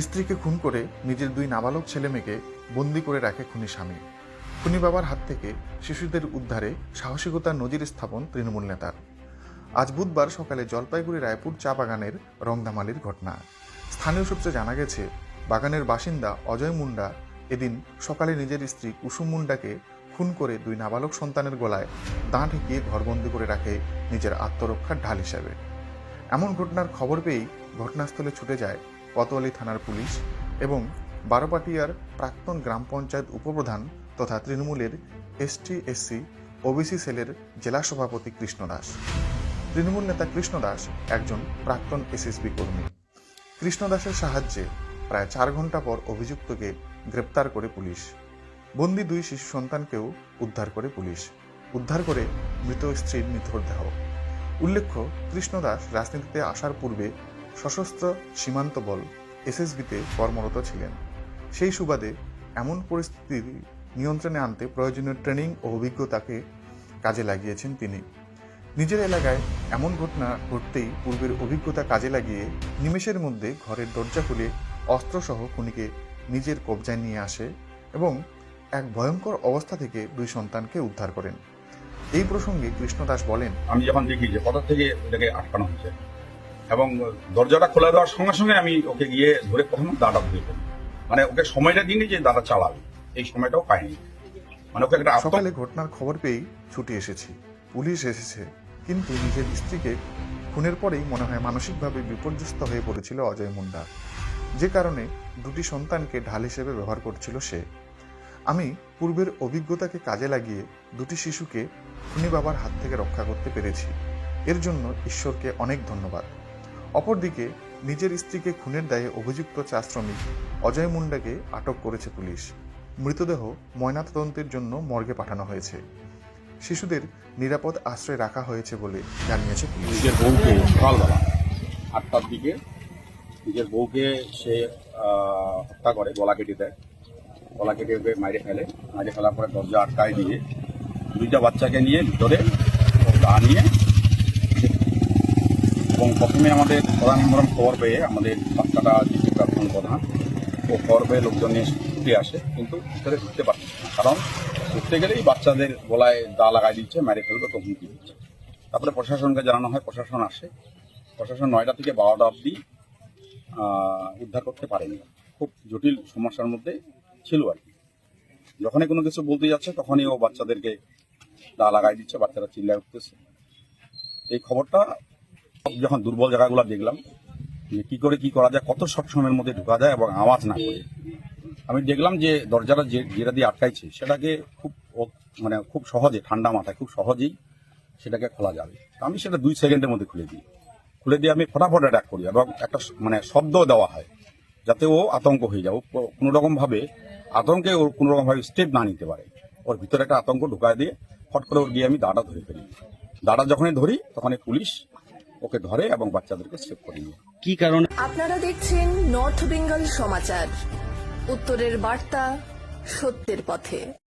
স্ত্রীকে খুন করে নিজের দুই নাবালক ছেলে মেয়েকে বন্দি করে রাখে খুনি স্বামী। খুনি বাবার হাত থেকে শিশুদের উদ্ধারে সাহসিকতার নজির স্থাপন তৃণমূল নেতার। আজ বুধবার সকালে জলপাইগুড়ি রায়পুর চা বাগানের রংধামালির ঘটনা। স্থানীয় সূত্রে জানা গেছে, বাগানের বাসিন্দা অজয় মুন্ডা এদিন সকালে নিজের স্ত্রী কুসুম মুন্ডাকে খুন করে দুই নাবালক সন্তানের গলায় দাঁ ঠেকিয়ে ঘরবন্দি করে রাখে নিজের আত্মরক্ষার ঢাল হিসাবে। এমন ঘটনার খবর পেয়েই ঘটনাস্থলে ছুটে যায় কতোয়ালি থানার পুলিশ এবং বারোপাটিয়ার প্রাক্তন গ্রাম পঞ্চায়েত উপপ্রধান তথা তৃণমূলের এসটি এসসি ওবিসি সেলের জেলা সভাপতি কৃষ্ণ দাস। তৃণমূল নেতা কৃষ্ণ দাস একজন প্রাক্তন এসএসবি কর্মী। কৃষ্ণ দাসের সাহায্যে প্রায় চার ঘণ্টা পর অভিযুক্তকে গ্রেপ্তার করে পুলিশ। বন্দি দুই শিশু সন্তানকেও উদ্ধার করে পুলিশ। উদ্ধার করে মৃত স্ত্রীর নিথর দেহ। উল্লেখ্য, কৃষ্ণ দাস রাজনীতিতে আসার পূর্বে সশস্ত্র সীমান্ত বল এসএসবিতে কর্মরত ছিলেন। সেই সুবাদে এমন পরিস্থিতি নিয়ন্ত্রণে আনতে প্রয়োজনীয় ট্রেনিং ও অভিজ্ঞতাকে কাজে লাগিয়েছেন তিনি। নিজের এলাকায় এমন ঘটনা ঘটতেই পূর্বের অভিজ্ঞতা কাজে লাগিয়ে নিমেষের মধ্যে ঘরের দরজা খুলে অস্ত্রসহ খুনিকে নিজের কবজায় নিয়ে আসে এবং এক ভয়ঙ্কর অবস্থা থেকে দুই সন্তানকে উদ্ধার করেন। এই প্রসঙ্গে কৃষ্ণদাস বলেন আমি যখন দেখি যে কোথা থেকে এটাকে আটকানো হয়েছে এবং দরজাটা খোলা দেওয়ার সঙ্গে সঙ্গে আমি ওকে গিয়ে ধরে প্রথম দাদা ধরে মানে ওকে সময়টা দিইনি যে দাদা চালাবে এই সময়টাও পাইনি। মানে ওকে একটা সকালে ঘটনার খবর পেয়েই ছুটে এসেছি। পুলিশ এসেছে কিন্তু নিজের স্ত্রীকে খুনের পরেই মনে হয় মানসিকভাবে বিপর্যস্ত হয়ে পড়েছিল অজয় মুন্ডা। যে কারণে দুটি সন্তানকে ঢাল হিসেবে ব্যবহার করছিল সে। আমি পূর্বের অভিজ্ঞতাকে কাজে লাগিয়ে দুটি শিশুকে খুনি বাবার হাত থেকে রক্ষা করতে পেরেছি। এর জন্য ঈশ্বরকে অনেক ধন্যবাদ। অপরদিকে, নিজের স্ত্রীকে খুনের দায়ে অভিযুক্ত চা শ্রমিক অজয় মুন্ডাকে আটক করেছে পুলিশ। মৃতদেহ ময়নাতদন্তের জন্য মর্গে পাঠানো হয়েছে। শিশুদের নিরাপদ আশ্রয় রাখা হয়েছে বলে জানিয়েছে পুলিশ। আটটার দিকে নিজের বউকে সে হত্যা করে, গলা কেটে দেয়। গলা কেটে মাইরে ফেলে। মাইরে ফেলার পরে দরজা আটকায় দিয়ে দুইটা বাচ্চাকে নিয়ে ভিতরে গা নিয়ে এবং প্রথমে আমাদের প্রধান নম্বর খবর পেয়ে আমাদের বাচ্চাটা যিনি প্রাক্তন প্রধান। ও খবর পেয়ে লোকজন নিয়ে ছুটে আসে, কিন্তু ভিতরে ঢুকতে পারছে না। কারণ ঢুকতে গেলেই বাচ্চাদের গলায় দা লাগাই দিচ্ছে মেরে ফেলবে তো হুমকি দিচ্ছে তারপরে প্রশাসনকে জানানো হয়, প্রশাসন আসে। প্রশাসন নয়টা থেকে বারোটা অবধি উদ্ধার করতে পারেনি। খুব জটিল সমস্যার মধ্যে ছিল আর কি। যখনই কোনো কিছু বলতে যাচ্ছে, তখনই ও বাচ্চাদেরকে দা লাগাই দিচ্ছে, বাচ্চারা চিল্লায় উঠতেছে। এই খবরটা যখন দুর্বল জায়গাগুলো দেখলাম, যে কী করে কি করা যায়, কত শর্ট সময়ের মধ্যে ঢোকা যায় এবং আওয়াজ না করে। আমি দেখলাম যে দরজাটা যে যেটা দিয়ে আটকাইছে, সেটাকে খুব মানে খুব সহজে, ঠান্ডা মাথায় খুব সহজেই সেটাকে খোলা যাবে। আমি সেটা দুই সেকেন্ডের মধ্যে খুলে দিই। খুলে দিয়ে আমি ফটাফট অ্যাটাক করি এবং একটা মানে শব্দ দেওয়া হয় যাতে ও আতঙ্ক হয়ে যায়। কোনো রকম ভাবে আতঙ্কে ওর কোনো রকম ভাবে স্টেপ না নিতে পারে। ওর ভিতরে একটা আতঙ্ক ঢুকায় দিয়ে ফট করে ওর গিয়ে আমি দাঁড়া ধরে ফেলি। দাঁড়া যখনই ধরি তখনই পুলিশ ওকে ধরে এবং বাচ্চাদেরকে সেভ করে নিয়ে কি কারণে? আপনারা দেখছেন নর্থ বেঙ্গল সমাচার। উত্তরের বার্তা সত্যের পথে।